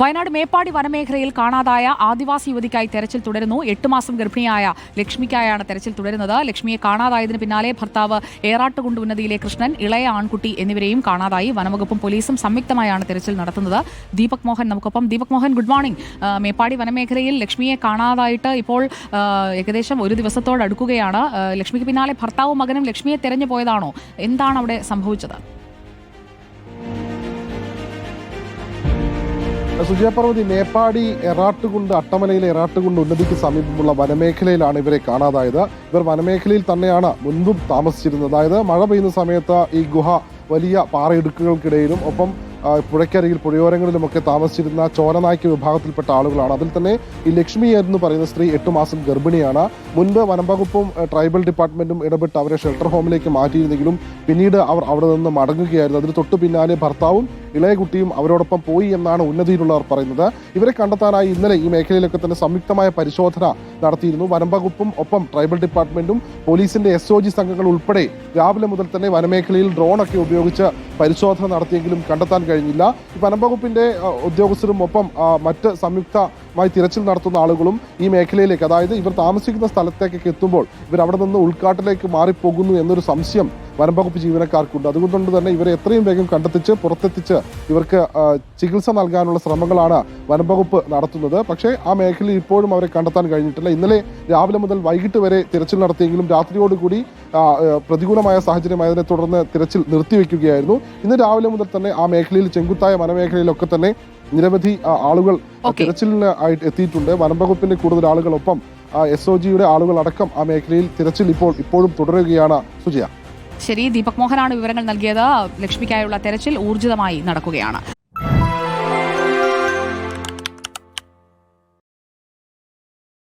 വയനാട് മേപ്പാടി വനമേഖലയിൽ കാണാതായ ആദിവാസി യുവതിക്കായി തെരച്ചിൽ തുടരുന്നു. എട്ട് മാസം ഗർഭിണിയായ ലക്ഷ്മിക്കായാണ് തെരച്ചിൽ തുടരുന്നത്. ലക്ഷ്മിയെ കാണാതായതിന് പിന്നാലെ ഭർത്താവ് ഏറാട്ടുകുണ്ട് ഉന്നതിയിലെ കൃഷ്ണൻ ഇളയ ആൺകുട്ടി എന്നിവരെയും കാണാതായി. വനവകുപ്പും പോലീസും സംയുക്തമായാണ് തെരച്ചിൽ നടത്തുന്നത്. ദീപക് മോഹൻ നമുക്കൊപ്പം. Deepak Mohan good morning. Meppadi വനമേഖലയിൽ ലക്ഷ്മിയെ കാണാതായിട്ട് ഇപ്പോൾ ഏകദേശം ഒരു ദിവസത്തോടടുക്കുകയാണ് ലക്ഷ്മിക്ക് പിന്നാലെ ഭർത്താവും മകനും ലക്ഷ്മിയെ തെരഞ്ഞു പോയതാണോ? എന്താണ് അവിടെ സംഭവിച്ചത്? സുജയപർവതി മേപ്പാടി എറാട്ടുകുണ്ട് അട്ടമലയിലെ എറാട്ടുകുണ്ട് ഉന്നതിക്ക് സമീപമുള്ള വനമേഖലയിലാണ് ഇവരെ കാണാതായത്. ഇവർ വനമേഖലയിൽ തന്നെയാണ് മുൻപും താമസിച്ചിരുന്നത്. അതായത് മഴ പെയ്യുന്ന സമയത്ത് ഈ ഗുഹ വലിയ പാറയിടുക്കുകൾക്കിടയിലും ഒപ്പം പുഴയ്ക്കരികിൽ പുഴയോരങ്ങളിലുമൊക്കെ താമസിച്ചിരുന്ന ചോരനായ്ക്ക വിഭാഗത്തിൽപ്പെട്ട ആളുകളാണ്. അതിൽ തന്നെ ഈ ലക്ഷ്മി എന്ന് പറയുന്ന സ്ത്രീ എട്ട് മാസം ഗർഭിണിയാണ്. മുൻപ് വനംവകുപ്പും ട്രൈബൽ ഡിപ്പാർട്ട്മെന്റും ഇടപെട്ട് അവരെ ഷെൽട്ടർ ഹോമിലേക്ക് മാറ്റിയിരുന്നെങ്കിലും പിന്നീട് അവർ അവിടെ നിന്ന് മടങ്ങുകയായിരുന്നു. അതിന് തൊട്ടു പിന്നാലെ ഭർത്താവും ഇളയ കുട്ടിയും അവരോടൊപ്പം പോയി എന്നാണ് ഉന്നതിയിലുള്ളവർ പറയുന്നത്. ഇവരെ കണ്ടെത്താനായി ഇന്നലെ ഈ മേഖലയിലൊക്കെ തന്നെ സംയുക്തമായ പരിശോധന നടത്തിയിരുന്നു. വനംവകുപ്പും ഒപ്പം ട്രൈബൽ ഡിപ്പാർട്ട്മെന്റും പോലീസിന്റെ എസ് ഒ ജി സംഘങ്ങൾ ഉൾപ്പെടെ രാവിലെ മുതൽ തന്നെ വനമേഖലയിൽ ഡ്രോണൊക്കെ ഉപയോഗിച്ച് പരിശോധന നടത്തിയെങ്കിലും കണ്ടെത്താൻ കഴിഞ്ഞില്ല. വനംവകുപ്പിന്റെ ഉദ്യോഗസ്ഥരും ഒപ്പം മറ്റ് മറ്റ് സംയുക്തമായി തിരച്ചിൽ നടത്തുന്ന ആളുകളും ഈ മേഖലയിലേക്ക് അതായത് ഇവർ താമസിക്കുന്ന സ്ഥലത്തേക്കൊക്കെ എത്തുമ്പോൾ ഇവർ അവിടെ നിന്ന് ഉൾക്കാട്ടിലേക്ക് മാറിപ്പോകുന്നു എന്നൊരു സംശയം വനംവകുപ്പ് ജീവനക്കാർക്കുണ്ട്. അതുകൊണ്ട് തന്നെ ഇവരെ എത്രയും വേഗം കണ്ടെത്തിച്ച് പുറത്തെത്തിച്ച് ഇവർക്ക് ചികിത്സ നൽകാനുള്ള ശ്രമങ്ങളാണ് വനംവകുപ്പ് നടത്തുന്നത്. പക്ഷേ ആ മേഖലയിൽ ഇപ്പോഴും അവരെ കണ്ടെത്താൻ കഴിഞ്ഞിട്ടില്ല. ഇന്നലെ രാവിലെ മുതൽ വൈകിട്ട് വരെ തിരച്ചിൽ നടത്തിയെങ്കിലും രാത്രിയോടുകൂടി പ്രതികൂലമായ സാഹചര്യമായതിനെ തുടർന്ന് തിരച്ചിൽ നിർത്തിവെക്കുകയായിരുന്നു. ഇന്ന് രാവിലെ മുതൽ തന്നെ ആ മേഖലയിൽ ചെങ്കുത്തായ വനമേഖലയിലൊക്കെ തന്നെ നിരവധി ആളുകൾ. തിരച്ചിലിന് ആയിട്ട് എത്തിയിട്ടുണ്ട്. വനംവകുപ്പിന്റെ കൂടുതൽ ആളുകളൊപ്പം എസ് ഒ ജിയുടെ ആളുകൾ അടക്കം ആ മേഖലയിൽ തിരച്ചിൽ ഇപ്പോൾ ഇപ്പോഴും തുടരുകയാണ്. സുജയ. ശരി ദീപക് മോഹനാണ് വിവരങ്ങൾ നൽകിയത്. ലക്ഷ്മിക്കായുള്ള തെരച്ചിൽ ഊർജിതമായി നടക്കുകയാണ്.